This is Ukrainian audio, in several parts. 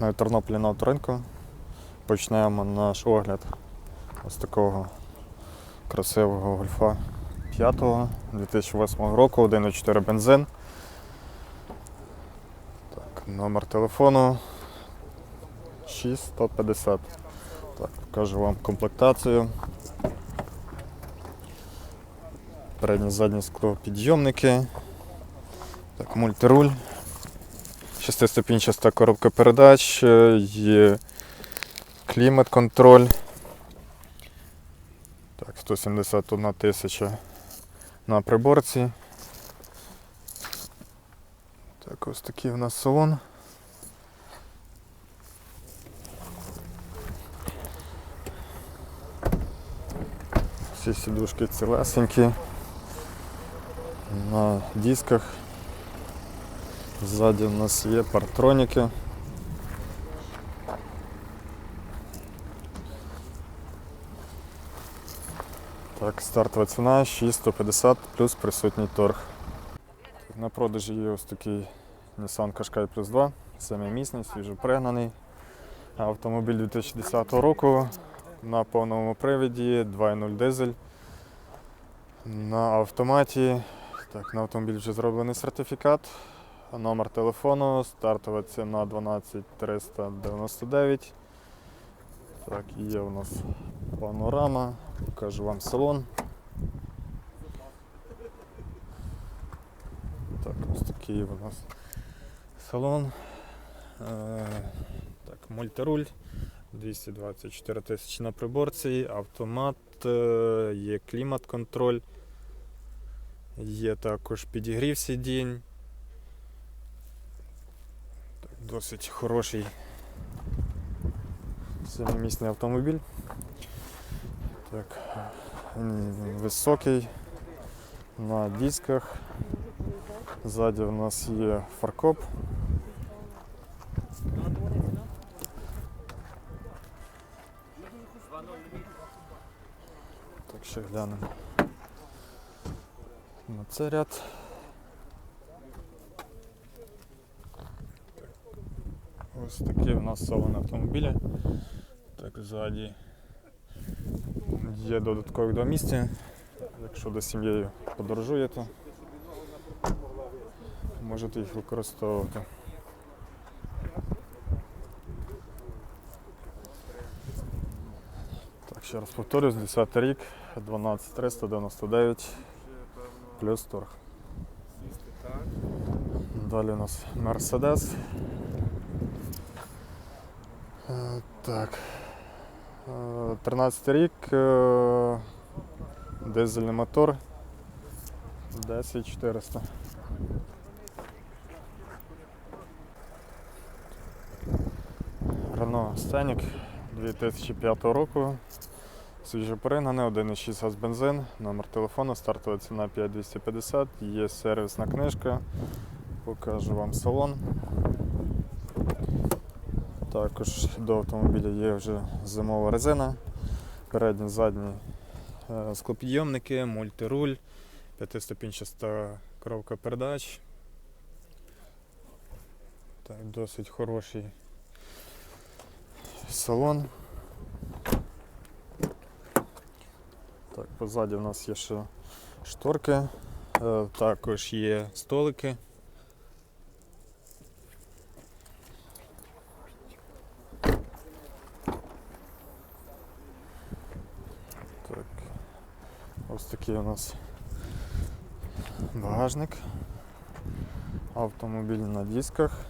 В Тернополі на авторинку. Почнемо наш огляд ось такого красивого гольфа 5 2008 року, 1,4 бензин. Так, номер телефону 6150. Так, покажу вам комплектацію. Передні задні склопідйомники. Так, мультируль. Шестиступінчаста коробка передач, е, є клімат-контроль. Так, 171 тисяча на приборці. Так, ось такий у нас салон. Всі сідушки цілесенькі. На дисках. Ззаді у нас є партроніки. Так, стартова ціна 6150 плюс присутній торг. На продажі є ось такий Nissan Qashqai Plus 2, семимісний, свіжопригнаний. Автомобіль 2010 року на повному привіді, 2.0 дизель. На автоматі. Так, на автомобіль вже зроблений сертифікат. Номер телефону, стартова ціна 12399. Так, є у нас панорама. Покажу вам салон. Так, ось такий у нас салон. Е, так, мультируль. 224 тисячі на приборці, автомат, е, є клімат-контроль, є також підігрів сидінь. Так, досить хороший семимісний автомобіль. Так, високий на дисках. Ззаді у нас є фаркоп. Так, ще глянемо на цей ряд. Ось такий у нас салон автомобіля. Так, ззаді є додаткові два місця. Якщо до сім'єю подорожуєте, можете їх використовувати. Так, ще раз повторюсь, 10 рік, 12399 плюс торг. Далі у нас Мерседес. Е, Так. Е, 13 рік. е, Дизельний мотор. 10400. Renault Scenic 2005 року. Свіжопригнаний, 1,6 газ бензин, номер телефону, стартова ціна 5250, є сервісна книжка. Покажу вам салон. Також до автомобіля є вже зимова резина, передні, задні е, склопідйомники, мультируль, п'ятиступінчаста коробка передач. Так, досить хороший салон. Так, позаді в нас є ще шторки, е, також є столики. Так, ось такий у нас багажник. Автомобіль на дисках.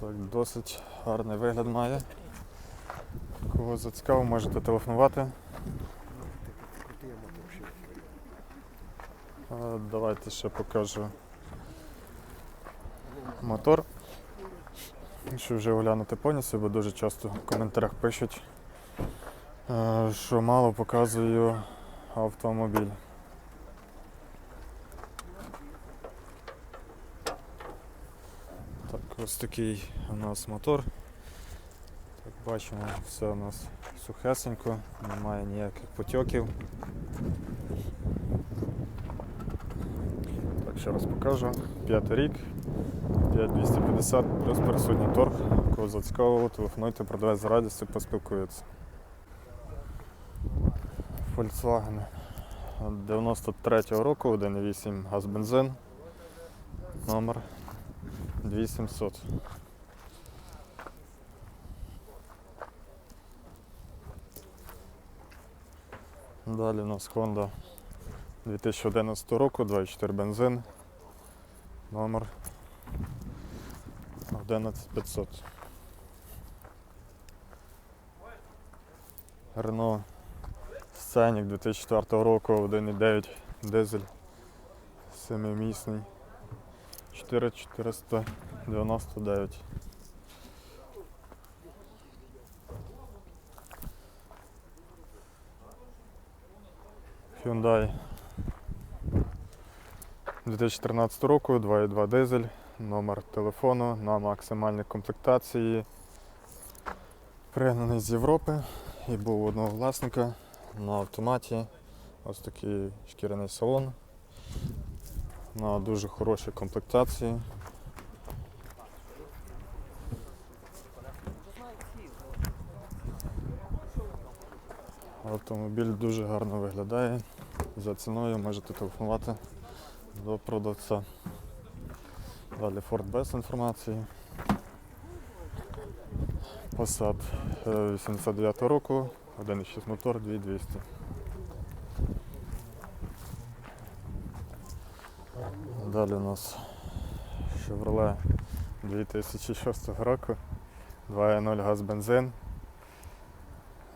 Так, досить гарний вигляд має. Кого зацікавив, можете телефонувати. Давайте ще покажу мотор. Якщо вже оглянути повністю, бо дуже часто в коментарях пишуть, що мало показую автомобіль. Так, ось такий у нас мотор. Так, бачимо, все у нас сухесенько, немає ніяких потьоків. Так, ще раз покажу. П'ятий рік, 5250 плюс присутній торг. Кого зацікавило, телефонуйте, продавець з радістю, поспілкується. Volkswagen 93-го року, 1.8 газ бензин. Номер 2700. Далі у нас Honda 2011 року, 2.4 бензин. Номер 11500. Renault Scenic 2004 року, 1.9 дизель. Семимісний. 4499. Hyundai 2014 року, 2.2 дизель, номер телефону на максимальній комплектації. Пригнаний з Європи і був одного власника на автоматі. Ось такий шкіряний салон на дуже хорошій комплектації. Автомобіль дуже гарно виглядає. За ціною можете телефонувати до продавця. Далі Ford без інформації. Passat е, 89 року, 1.6 мотор, 2200. Далі у нас Chevrolet 2006 року, 2.0 газ бензин.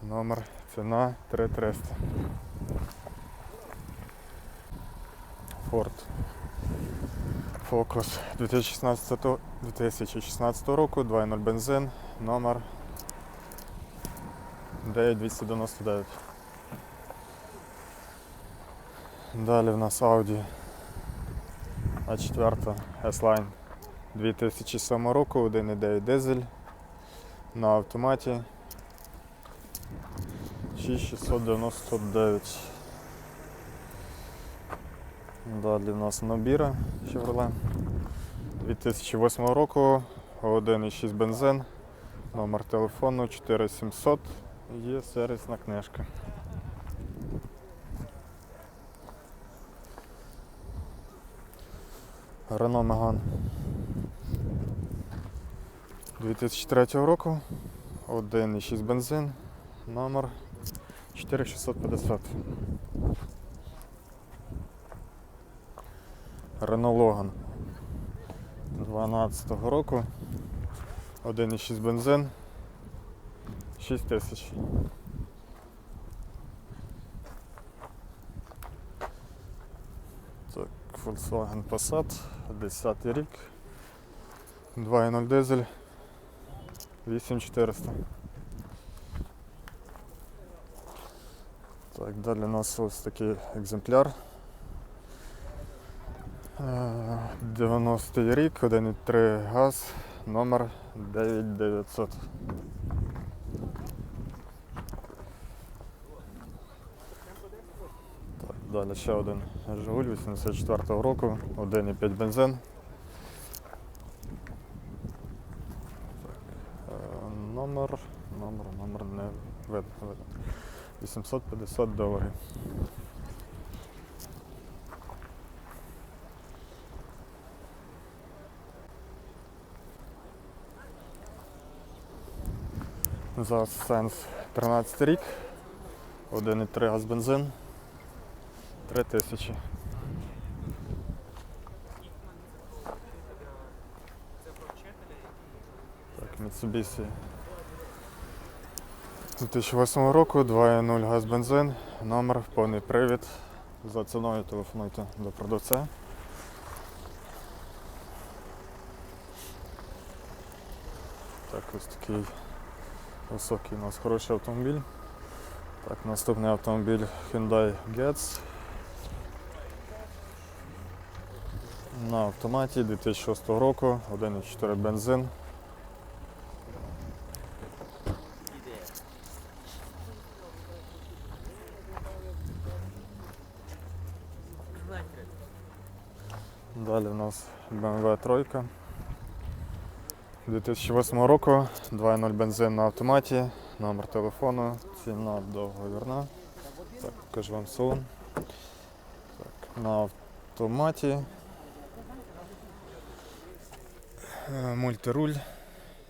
Номер ціна 3300. Ford Focus 2016, 2016 року, 2.0 бензин, номер 9299. Далі в нас Audi А4 S-Line. 2007 року, 1.9 дизель на автоматі. 6699. Далі в нас Нобіра Chevrolet 2008 року, 1.6 бензин, номер телефону 4700, є сервісна книжка. Renault Megane 2003 року, 1.6 бензин, номер 4650. Renault Logan 12 року, 1.6 бензин, 6 тисяч. Так, Volkswagen Passat, 10 рік, 2.0 дизель, 8400. Так, далі у нас ось такий екземпляр. Е, 90 рік, 1,3 газ, номер 9900. Так, далі ще один Жигуль 84-го року, 1,5 бензин. Е, номер, номер, номер не видно. 850 доларів. За сенс 13 рік, 1,3 газ бензин, 3 тисячі. Так, Mitsubishi 2008 року, 2.0 газ бензин, номер повний привід. За ціною телефонуйте до продавця. Так, ось такий високий у нас хороший автомобіль. Так, наступний автомобіль Hyundai Getz. На автоматі 2006 року, 1.4 бензин. Далі у нас BMW 3. 2008 року, 2.0 бензин на автоматі, номер телефону, ціна договірна. Так, покажу вам салон. Так, на автоматі. Мультируль,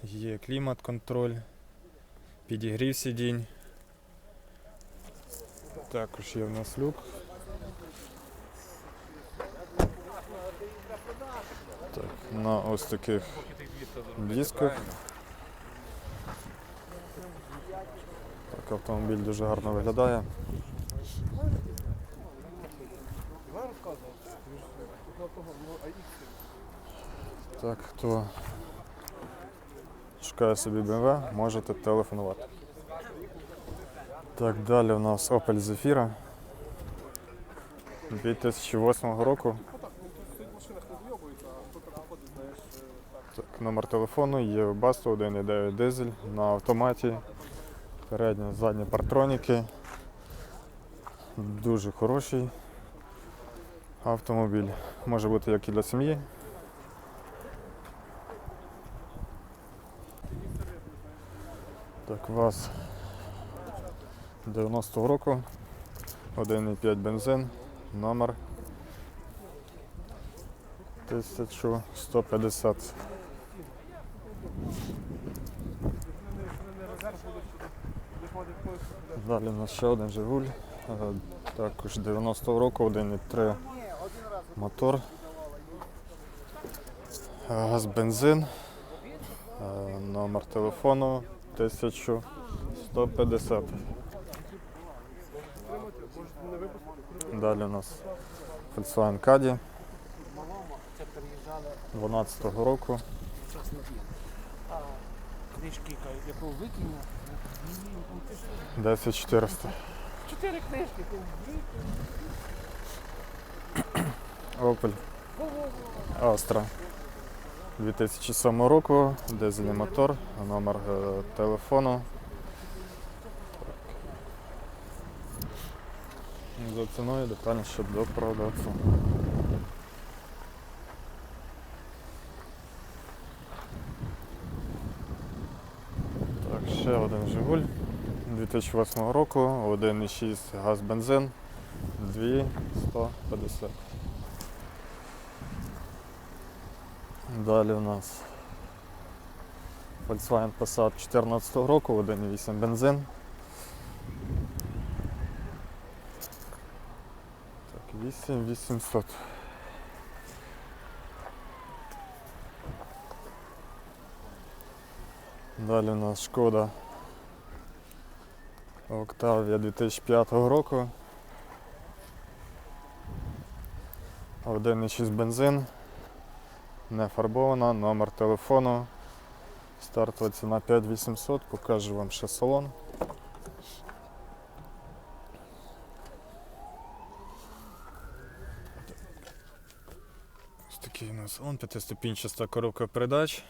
є клімат-контроль, підігрів сидінь. Також є в нас люк. Так, на ось таких дисках. Так, автомобіль дуже гарно виглядає. Так, хто шукає собі BMW, можете телефонувати. Так, далі у нас Opel Zafira 2008 року. Так, номер телефону є Webasto 1.9 дизель на автоматі. Передні, задні партроніки. Дуже хороший автомобіль. Може бути як і для сім'ї. Так, ВАЗ 90-го року. 1,5 бензин, номер 1150. Далі у нас ще один Жигуль. е, Також 90-го року, 1,3 мотор. Е, Газ бензин. Е, Номер телефону 1150. Далі у нас Volkswagen Caddy 12-го року. Книжки, яку викинула. 10400. Чотири книжки. Opel Astra 2007 року, дизельний мотор, номер е, телефону. За ціною детальніше до продавця. Так, ще один Жигуль 2008 року, 1,6 газ бензин, 250. Далі у нас Volkswagen Passat 14 року, 1,8 бензин. Так, 8800. Далі у нас шкода Octavia 2005 року. 1,6 бензин. Не фарбована, номер телефону. Стартова ціна 5800, покажу вам ще салон. Ось такий у нас салон, п'ятиступінчаста коробка передач.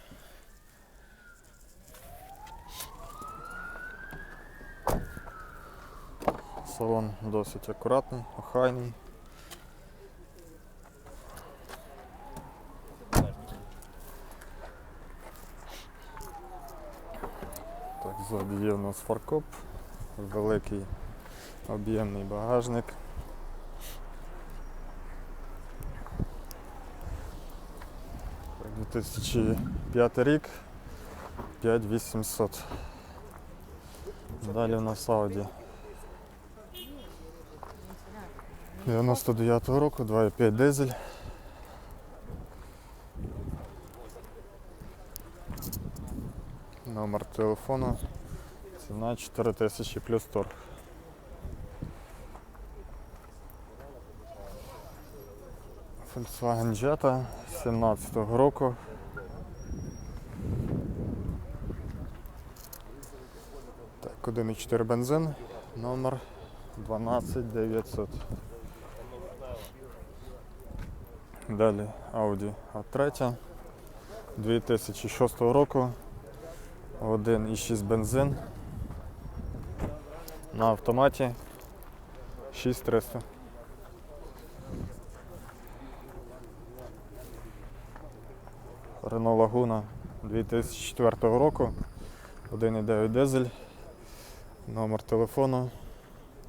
Салон досить акуратний, охайний. Ззаді є у нас фаркоп, великий об'ємний багажник. Так, 2005 рік, 5800. Далі у нас Audi. 99-го року, 2,5 дизель. Номер телефону. Ціна 4000 плюс торг. Volkswagen Jetta 17-го року. Так, 1,4 бензин, номер 12900. Далі Audi A3 2006 року. 1,6 бензин. На автоматі 6300. Renault Laguna 2004 року. 1,9 дизель. Номер телефону.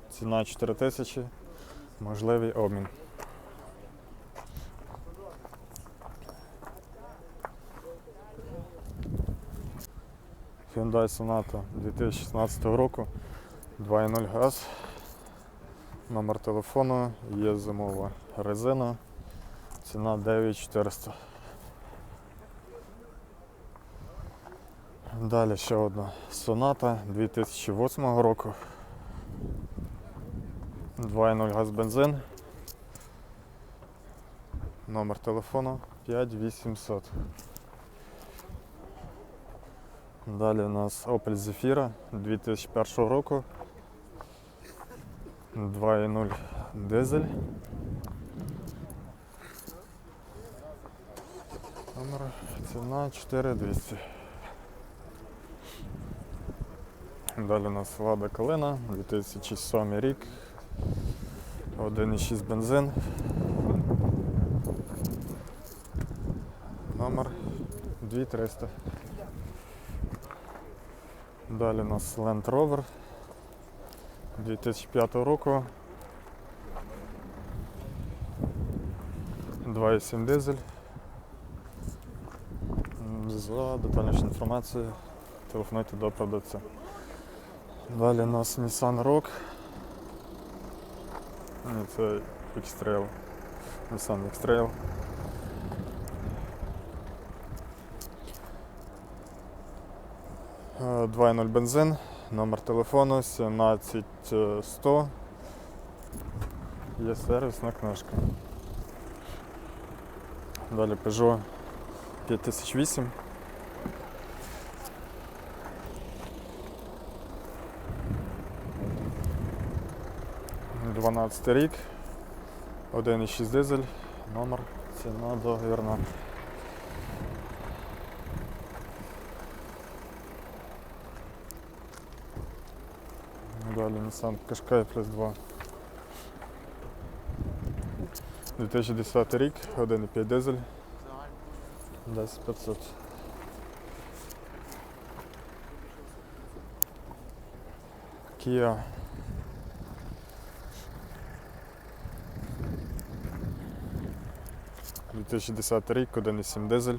Ціна 4 тисячі. Можливий обмін. Hyundai Sonata 2016 року. 2.0 газ. Номер телефону, є зимова резина. Ціна 9400. Далі ще одна соната 2008 року. 2.0 газ бензин. Номер телефону 5800. Далі у нас Opel Zafira 2001 року. 2.0 дизель. Номер ціна 4200. Далі у нас Лада Калина, 2007 рік. 1,6 бензин. Номер 2300. Далі у нас Land Rover 2005 року. 2,7 дизель. За детальнішу інформацію телефонуйте до продавця. Далі у нас Nissan Rogue. Ні, це X-Trail. Nissan X-Trail. Е, 2.0 бензин, номер телефону 17100. Є сервісна книжка. Далі Peugeot 5008. Дванадцятий рік, 1,6 дизель, номер, ціна договірна. Далі Nissan Qashqai плюс 2. 2010 рік, 1,5 дизель, 10500. Kia 2010 рік, 1,7 дизель,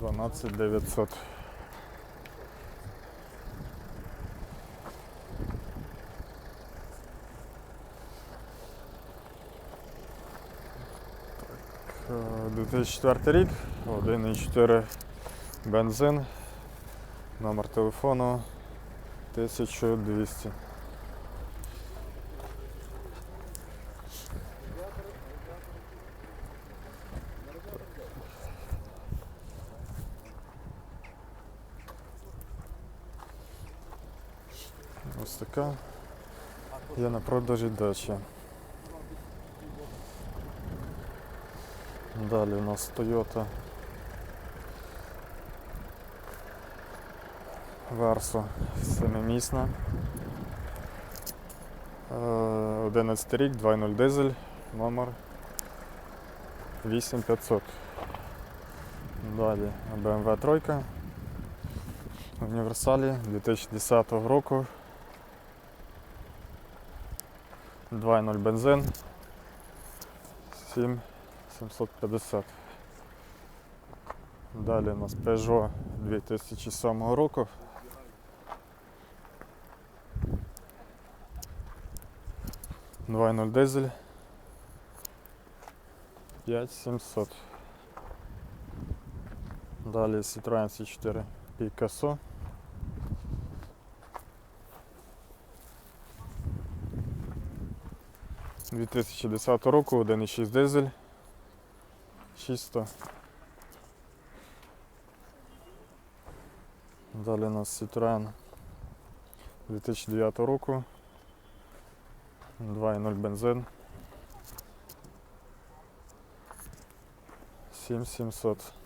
12900. 2004 рік, 1,4 бензин, номер телефону 1200. Ось така є на продажі дача. Далі у нас Toyota Verso семимісна. Е, 11 рік, 2.0 дизель, номер 8500. Далі BMW 3 універсалі 2010 року. 2.0 бензин 7750. Далі у нас Peugeot 2007 року. Два ноль дизель. 5700. Далі Citroen C4 Picasso. – 2010 року, 1,6 дизель, 600. Далі у нас Citroen 2009 року, 2,0 бензин, 7700.